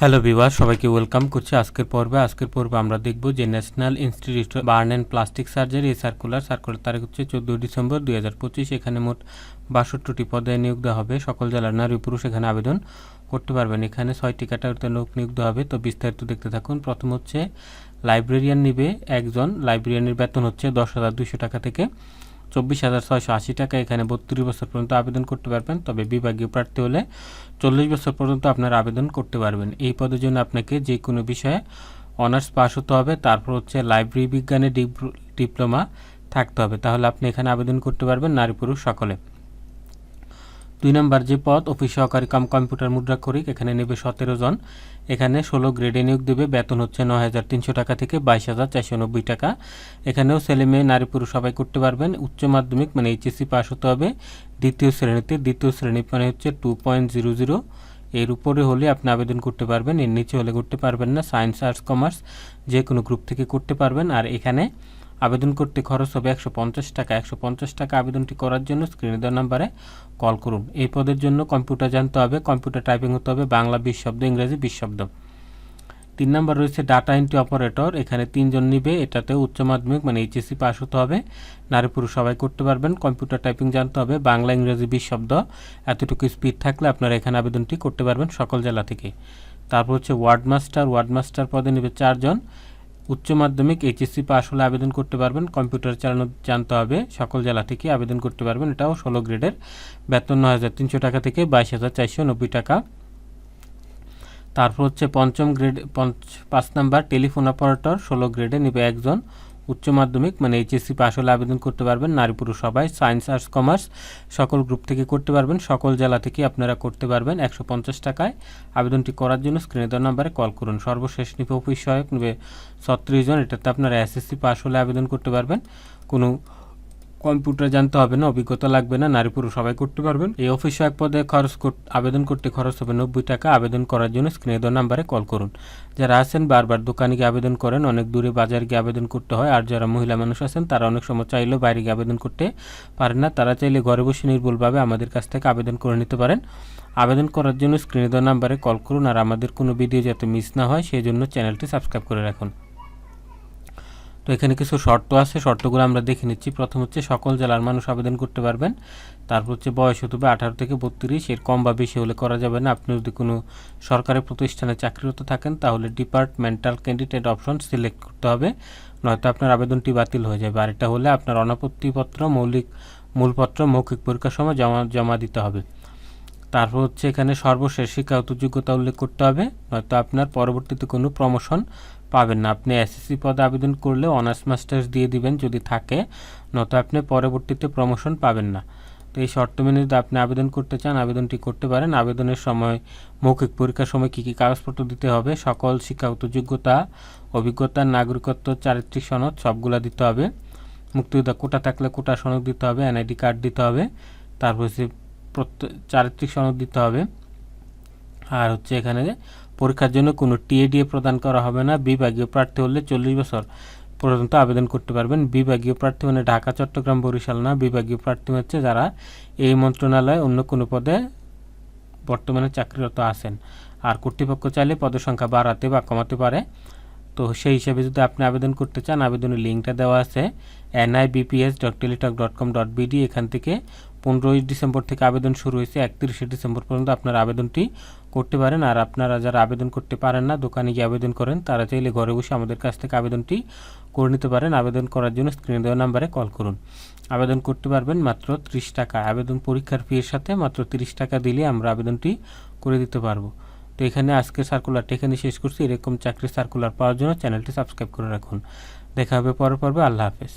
Hello বিভার সবাইকে welcome করছি আজকের পর্বে। আজকের পর্বে আমরা দেখব যে national institute burn and plastic surgery, circular. Circular তারিখ হচ্ছে চোদ্দোই ডিসেম্বর দুই হাজার পঁচিশ। এখানে মোট বাষট্টিটি পদে নিয়োগ দেওয়া হবে। সকল জেলার নারী পুরুষ এখানে আবেদন করতে পারবেন। এখানে ছয়টি ক্যাটাগরিতে লোক নিয়োগ হবে। তো বিস্তারিত দেখতে থাকুন। প্রথম হচ্ছে, লাইব্রেরিয়ান নিবে একজন। লাইব্রেরিয়ানের বেতন হচ্ছে দশ হাজার দুশো টাকা থেকে চব্বিশ হাজার ছয়শো আশি টাকা। এখানে বত্রিশ বছর পর্যন্ত আবেদন করতে পারবেন, তবে বিভাগীয় প্রার্থী হলে চল্লিশ বছর পর্যন্ত আপনার আবেদন করতে পারবেন। এই পদের জন্য আপনাকে যে কোনো বিষয়ে অনার্স পাস হতে হবে। তারপর হচ্ছে লাইব্রেরি বিজ্ঞানে ডিপ- ডিপ্লোমা থাকতে হবে। তাহলে আপনি এখানে আবেদন করতে পারবেন নারী পুরুষ সকলে। দুই নম্বর যে পদ, অফিস সহকারী কাম কম্পিউটার মুদ্রা করিক, এখানে নেবে সতেরো জন। এখানে ষোলো গ্রেডে নিয়োগ দেবে, বেতন হচ্ছে ন হাজার তিনশো টাকা থেকে বাইশ হাজার চারশো নব্বই টাকা। এখানেও ছেলে মেয়ে, নারী পুরুষ সবাই করতে পারবেন। উচ্চ মাধ্যমিক মানে এইচএসসি পাস হতে হবে। দ্বিতীয় শ্রেণীতে, দ্বিতীয় শ্রেণি মানে হচ্ছে টু পয়েন্ট জিরো জিরো। এর উপরে হলে আপনি আবেদন করতে পারবেন, এর নিচে হলে করতে পারবেন না। সায়েন্স, আর্টস, কমার্স, যে কোনো গ্রুপ থেকে করতে পারবেন। আর এখানে আবেদন করতে খরচ হবে একশো পঞ্চাশ টাকা। একশো পঞ্চাশ টাকা আবেদনটি করার জন্য স্ক্রিনে দেওয়া নাম্বারে কল করুন। এই পদের জন্য কম্পিউটার জানতে হবে। কম্পিউটার টাইপিং হতে হবে বাংলা বিশ শব্দ ইংরেজি বিশ শব্দ তিন নম্বর রয়েছে ডাটা এন্ট্রি অপারেটর এখানে তিনজন নিবে। এটাতে উচ্চ মাধ্যমিক মানে এইচএসসি পাস হতে হবে। নারী পুরুষ সবাই করতে পারবেন। কম্পিউটার টাইপিং জানতে হবে। বাংলা, ইংরেজি বিশ শব্দ এতটুকু স্পিড থাকলে আপনারা এখানে আবেদনটি করতে পারবেন সকল জেলা থেকে। তারপর হচ্ছে ওয়ার্ড মাস্টার ওয়ার্ড মাস্টার পদে নেবে চারজন। উচ্চ মাধ্যমিক এইচএসসি পাস হলে আবেদন করতে পারবেন, কম্পিউটার চালানো জানতে হবে, সকল জেলা থেকে আবেদন করতে পারবেন, এটাও ষোলো গ্রেডের, বেতন নয় হাজার তিনশো টাকা থেকে বাইশ হাজার চারশো নব্বই টাকা। তারপর হচ্ছে পঞ্চম গ্রেড পাঁচ নাম্বার টেলিফোন অপারেটর, ষোলো গ্রেডে নেবে একজন। উচ্চ মাধ্যমিক মানে এইচএসসি পাস হলে আবেদন করতে পারবেন নারী পুরুষ সবাই, সায়েন্স, আর্টস, কমার্স, সকল গ্রুপ থেকে করতে পারবেন, সকল জেলা থেকে আপনারা করতে পারবেন একশো পঞ্চাশ টাকায়। আবেদনটি করার জন্য স্ক্রিনে দেওয়া নাম্বারে কল করুন। সর্বশেষ নিপ সহায়ক নেবে ছত্রিশ জন, এটাতে আপনারা এসএসসি পাস হলে আবেদন করতে পারবেন। কোনো কম্পিউটার জানতে হবে না, অভিজ্ঞতা লাগবে না, নারী পুরুষ সবাই করতে পারবেন। এই অফিস সহায়ক পদে খরচ আবেদন করতে খরচ হবে নব্বই টাকা, আবেদন করার জন্য স্ক্রিনে দেওয়া নাম্বারে কল করুন। যারা আছেন, বারবার দোকানে গিয়ে আবেদন করেন, অনেক দূরে বাজার গিয়ে আবেদন করতে হয়, আর যারা মহিলা মানুষ আছেন, তারা অনেক সময় চাইলেও বাইরে গিয়ে আবেদন করতে পারেন না। তারা চাইলে ঘরে বসে নির্ভুলভাবে আমাদের কাছ থেকে আবেদন করে নিতে পারেন। আবেদন করার জন্য স্ক্রিনে দেওয়া নাম্বারে কল করুন, আর আমাদের কোনো ভিডিও যাতে মিস না হয়, সেই জন্য চ্যানেলটি সাবস্ক্রাইব করে রাখুন। তো এখানে কিছু শর্ত আছে, শর্তগুলো আমরা দেখে নিচ্ছি। প্রথম হচ্ছে সকল জেলার মানুষ আবেদন করতে পারবেন। তারপর হচ্ছে বয়স হতে হবে আঠারো থেকে বত্রিশ, এর কম বা বেশি হলে করা যাবে না। আপনি যদি কোনো সরকারি প্রতিষ্ঠানে চাকরিরত থাকেন, তাহলে ডিপার্টমেন্টাল ক্যান্ডিডেট অপশন সিলেক্ট করতে হবে। নয়তো আপনার আবেদনটি বাতিল হয়ে যাবে। আর এটা হলে আপনার অনাপত্তিপত্র, মৌলিক মূলপত্র, মৌখিক পরীক্ষার সময় জমা জমা দিতে হবে। তারপর হচ্ছে এখানে সর্বশেষ শিক্ষাগত যোগ্যতা উল্লেখ করতে হবে। নয়তো আপনার পরবর্তীতে কোনো প্রমোশন পাবেন না। আপনি এসএসসি পদে আবেদন করলে অনার্স মাস্টার্স দিয়ে দিবেন যদি থাকে, নয়তো আপনি পরবর্তীতে প্রমোশন পাবেন না। তো এই শর্ত মেনে যদি আপনি আবেদন করতে চান, আবেদনটি করতে পারেন। আবেদনের সময় মৌখিক পরীক্ষার সময় কী কী কাগজপত্র দিতে হবে, সকল শিক্ষাগত যোগ্যতা অভিজ্ঞতা, নাগরিকত্ব, চারিত্রিক সনদ সবগুলা দিতে হবে। মুক্তিযোদ্ধা কোটা থাকলে কোটা সনদ দিতে হবে এনআইডি কার্ড দিতে হবে। তারপর চারিত্রিক সনদ দিতে হবে। আর হচ্ছে এখানে পরীক্ষার জন্য কোনো টিএডিএ প্রদান করা হবে না। বিভাগীয় প্রার্থী হলে চল্লিশ বছর পর্যন্ত আবেদন করতে পারবেন। বিভাগীয় প্রার্থী মানে ঢাকা, চট্টগ্রাম, বরিশাল না। বিভাগীয় প্রার্থী হচ্ছে যারা এই মন্ত্রণালয়ে অন্য কোনো পদে বর্তমানে চাকরিরত আছেন। আর কর্তৃপক্ষ চাইলে পদের সংখ্যা বাড়াতে বা কমাতে পারে। তো সেই হিসাবে যদি আপনি আবেদন করতে চান, আবেদনের লিঙ্কটা দেওয়া আছে। NIBPS dot teletalk dot com dot BD এখান থেকে পনেরোই ডিসেম্বর থেকে আবেদন শুরু হয়েছে, একত্রিশে ডিসেম্বর পর্যন্ত আপনারা আবেদনটি করতে পারেন। আর আপনারা যারা আবেদন করতে পারেন না, দোকানে গিয়ে আবেদন করেন, তারা চাইলে ঘরে বসে আমাদের কাছ থেকে আবেদনটি করে নিতে পারেন। আবেদন করার জন্য স্ক্রিনে দেওয়া নাম্বারে কল করুন। আবেদন করতে পারবেন মাত্র ত্রিশ টাকা। আবেদন পরীক্ষার ফি এর সাথে মাত্র তিরিশ টাকা দিলে আমরা আবেদনটি করে দিতে পারব। তো এখানে আজকে সার্কুলারটা এখানে শেষ করছি। এরকম চাকরির সার্কুলার পাওয়ার জন্য চ্যানেলটি সাবস্ক্রাইব করে রাখুন। দেখা হবে পরের পর্বে। আল্লাহ হাফেজ।